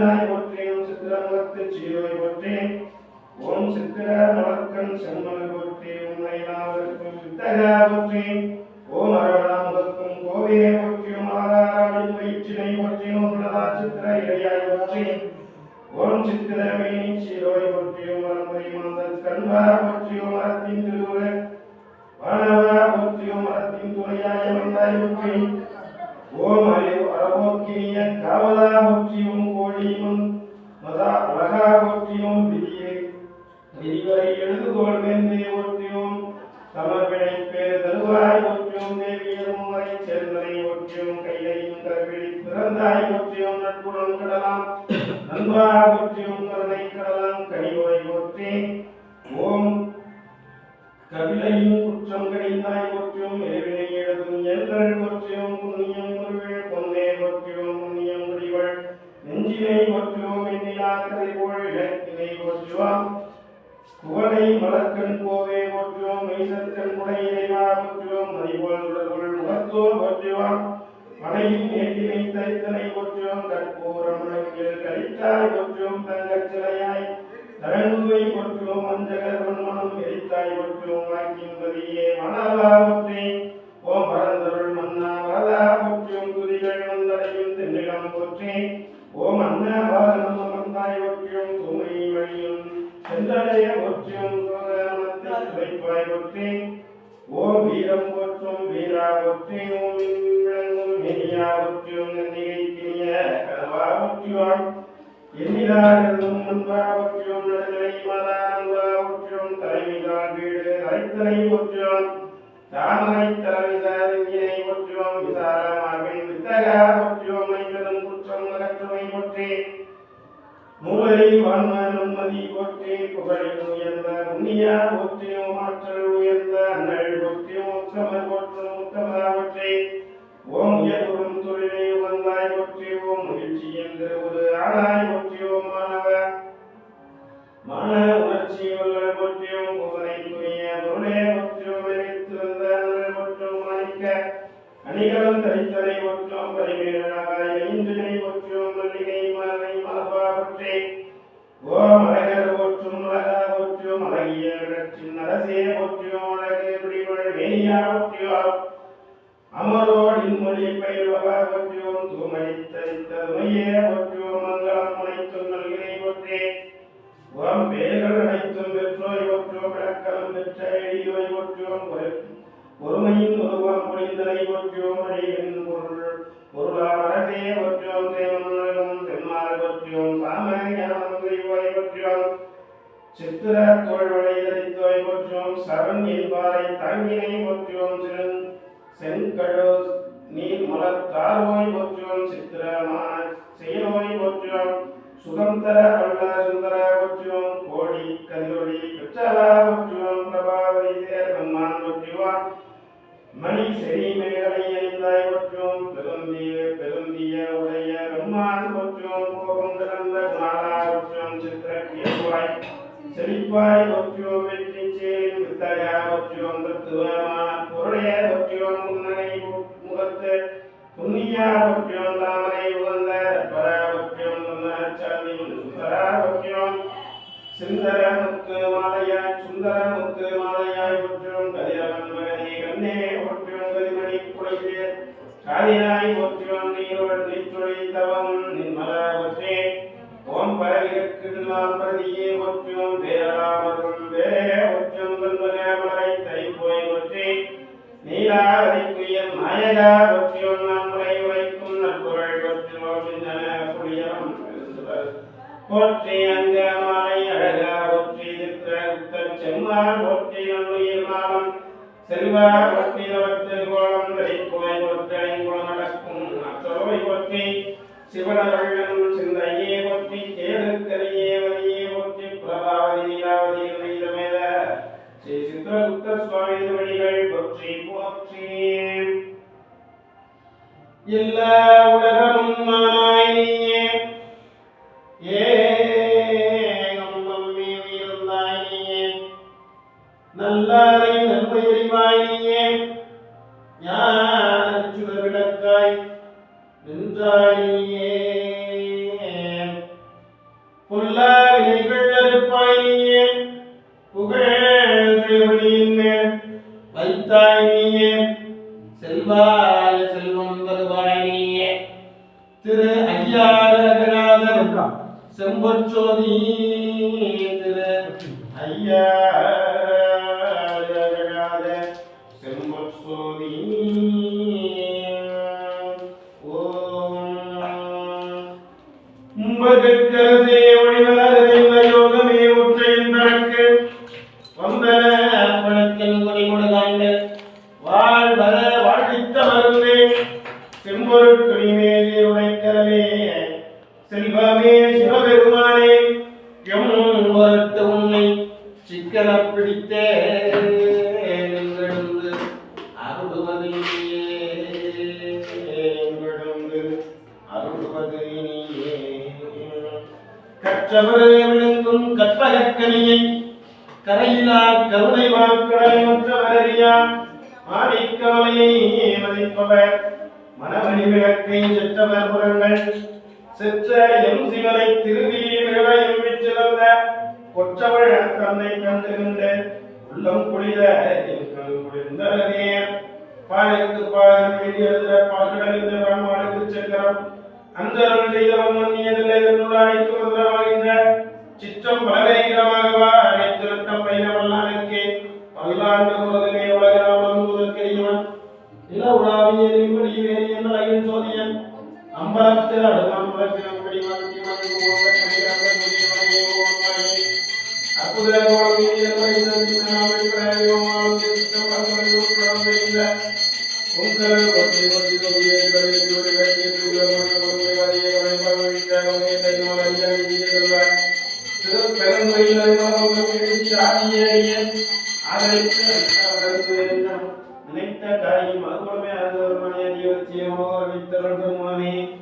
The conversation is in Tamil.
சித்திராய் போற்றேன் சித்திரமுகத்து சீரோய் போற்றேன் ஓம் சித்திர மலர்க்கண் செம்மல் போற்றி உன்னை நாவதற்கும் வித்தகா போற்றி ஓம் அரவணாமுகக்கும் கோவே போற்றி ஓம் ஆதாராவின் வயிற்றினை போற்றியும் உள்ளதா சித்திர இடையாய் போற்றி ஓம் சித்திரமேனி சீரோய் போற்றியும் ஓம் மரமுறை மந்தல் கண்பா போற்றி மரத்தின் திருவுரை வானவா போற்றியும் மரத்தின் துணையாய வந்தாய் போற்றி ஓம் அறிவு அறவோக்கினிய காவலா போற்றியும் கோழியும் மதா அழகா போற்றியும் விதியை. விதிவரை எழுதுகோள் வேந்தே ஒற்றியும் சமர்ப்பிணை பேர் தருவாய் போற்றியும் தேவியரும் வரை சேர்ந்தனை ஒற்றியும் கையையும் கருவிழி பிறந்தாய் போற்றியும் நட்புடன் கடலாம் நண்பா போற்றியும் கருணை கடலாம் கனிவோய் போற்றி ஓம் கவிலையும் குற்றம் கடிந்தாய் போற்றியும் இறைவினை எழுதும் எங்கள் போற்றியும் புண்ணிய நெஞ்சினை மற்றும் எண்ணிலா போல் இலக்கினை போற்றுவோம் குவனை மலர்க்கண் கோவே போற்றுவோம் மெய்சற்கண் முனை இறைவா போற்றுவோம் மதிபோல் உடல்கள் முகத்தோர் போற்றுவோம் மனையின் ஏட்டினை தரித்தனை போற்றுவோம் கற்பூரம் விளக்கில் கழித்தாய் போற்றுவோம் தங்கச் சிலையாய். தரங்குவை போற்றுவோம் மஞ்சகர் மண்மணம் எரித்தாய் போற்றுவோம் வாக்கின் பதியே போற்றி துதிகள் தென்னிடம் போற்றி. ஓம் அண்ணா பாரதம் அமர்ந்தாய் போற்றியும் தூமை வழியும். சென்றடைய போற்றியும் சோதனத்தை துடைப்பாய் போற்றி ஓம் வீரம் போற்றும் வீரா போற்றி ஓம் விளங்கும் மெனியா போற்றியும் நன்னிகை கிணிய கதவா போற்றியோம் எண்ணிலாரும் முன்பா நடுநிலை தலைமைதான் வீடு அரைத்தனை போற்றியோம் தாமரை தலைவிசாரினை விசாரமாவின் வித்தகா போற்றுவோம் ஐம்பதும் குற்றம் அகற்றுமை போற்றி மூவரை வான்ம நுண்மதி போற்றி புகழில் உயர்ந்த முன்னியா போற்றியும் ஆற்றல் உயர்ந்த அண்ணல் போற்றியும் உத்தமர் போற்றும் உத்தமரா போற்றி ஓம் உயர்வுறும் தொழிலை உகந்தாய் போற்றி ஓம் மகிழ்ச்சி என்று ஒரு ஆளாய் போற்றியோம் மாணவ மான உணர்ச்சி வல்லல் போற்றியும் புகழைக்குரிய பொருளே போற்றியும் நினைத்திருந்த அண்ணல் போற்றும் மாணிக்க அணிகளும் தரித்தலை போற்றும் பரிமேலனாய் ஐந்தினை போற்றும் மல்லிகை மலரை மலபா போற்றி. ஓம் அழகர் ஒற்றும் அழகா ஒற்றும் அழகிய விளற்றின் அரசே ஒற்றியோ அழகே பிடிவள் வேணியா ஒற்றியோ அமரோடின் மொழி பயிர்வகா ஒற்றியோம் தூமணி தரித்த துணையே ஒற்றியோ மங்களம் முனைத்தும் நல்கினை ஒற்றே ஓம் பேர்கள் சிந்தனை புரிந்தனை போற்றுவோம் அழிவின் பொருள். பொருளாம் அரசே போற்றுவோம் தேவனுலகம் செம்மாள் போற்றுவோம் சாம ஞானம் செய்வோய் போற்றுவோம் சித்திர தோழ்வளை தரித்தோய் போற்றுவோம் சரண் என்பாரை தாங்கினை போற்றுவோம் சிறன் செங்கழோ நீர் மலர் தாரோய் சித்திரமான செயலோய் போற்றுவோம் சுகம் தர வல்ல சுந்தர போற்றுவோம் கோடி கதிரொளி பெற்றலா போற்றுவோம் பிரபாவதி சேர் பெம்மான் போற்றுவோம் மணி செறி மேலையந்தாய் ஒற்றும் பெருந்திய பெருந்திய உடைய பெருமான் ஒற்றும் கோபம் திறந்த குணாலா ஒற்றும் சித்திரக்கியவாய் செழிப்பாய் போற்றுவோம் வெற்றி சேரின் வித்தகா போற்றுவோம் தத்துவமான பொருளைய போற்றுவோம் முன்னணி முகத்து புண்ணியா போற்றுவோம் காதினாய் போற்றுவோம் நீரோடு நீற்றொழி தவம் நின்மல போற்றே ஓம் பரவிற்கு நாம் பிரதியே போற்றுவோம் வேறாமரும் வேறே போற்றுவோம் தன்மக மலரை தைப்போய் போற்றி நீலாவதி குயர் நாயகா போற்றியோம் நாம் முறை உரைக்கும் நற்பொருள் போற்றுவோம் இந்தன புளியம் போற்றி அங்க மாலை அழகா போற்றி நிற்கிற உத்தம் செம்மாள் போற்றி நன்மையில் மாலம் செல்வா போற்றி சிவனருள்ளும் சிந்தையே போற்றி கேளுக்கரியே வரியே போற்றி பிரபாவதி நீலாவதி நீலமேத ஸ்ரீ சித்திரகுப்த சுவாமி திருவடிகள் போற்றி போற்றி எல்லா உலகமும் மானாய் நீயே ஏகம் நல்லாரை பொல்லா வினைகள் அறுப்பாய் நீயே புகழ் திருவடியின் மேல் வைத்தாய் நீயே செல்வாய செல்வம் தருவாய் நீயே திரு ஐயாரகநாதன் செம்பொற்றோதி திரு ஐயாரகநாத செம்பொற்றோதி ஓம் உம்பகக்கரசே ஒளிவரறிந்த செல்வமே சிவபெருமானே எம் பொருட்டு உன்னை சிக்கன பிடித்தே எங்கெழுந்து அருள்வது நீயே எங்கெழுந்து அருள்வது நீயே கற்றவரே விழுங்கும் கற்பகக்கனியை கரையிலா கருணை வாக்களை மற்றவரறியா மாணிக்கமலையை மதிப்பவர் மனமணி விளக்கை செற்றவர் புறங்கள் செற்ற எம் சிவனை திருவீரையும் விற்றிருந்த கொற்றவள் தன்னை கண்டுகின்ற உள்ளம் குளிர எங்கள் குளிர்ந்தனே பாழைக்கு பாழ் வெளியெழுத பால்கடலிந்த பிரம்மாளுக்கு செல்கிறோம் அந்தருள் செய்தவன் மன்னியதில்லை என்னுள் அழைத்து முதலாகின்ற சிற்றம் பலவேகரமாகவா பயிரவல்லானுக்கே பல்லாண்டு உலகமே உலகம் நில உலாவிய அம்பலத்தில் அடுமான் உலகினம் படிவன் திவன் ஓங்க கணிகந்த முதியவனையே ஓங்காயே அற்புத கோலமே வைத்த தினாமை பிரயோமாம் சித்தம் பகவன் பிரமைந்த உங்கள் ஒற்றை ஒற்றை தொழிலே கரையோடு கட்டிய துலமன ஒன்றை வரைய வரைபவித்த ஒரே தைமாலையா விதியதல்வாய் திருப்பெருந்துறையில் மகோகம் எழுதி ஆதியேயே அழைத்து அவர்களுக்கு எண்ணம் நினைத்த காரியம் அதுபோலவே नित्यमोर वितरण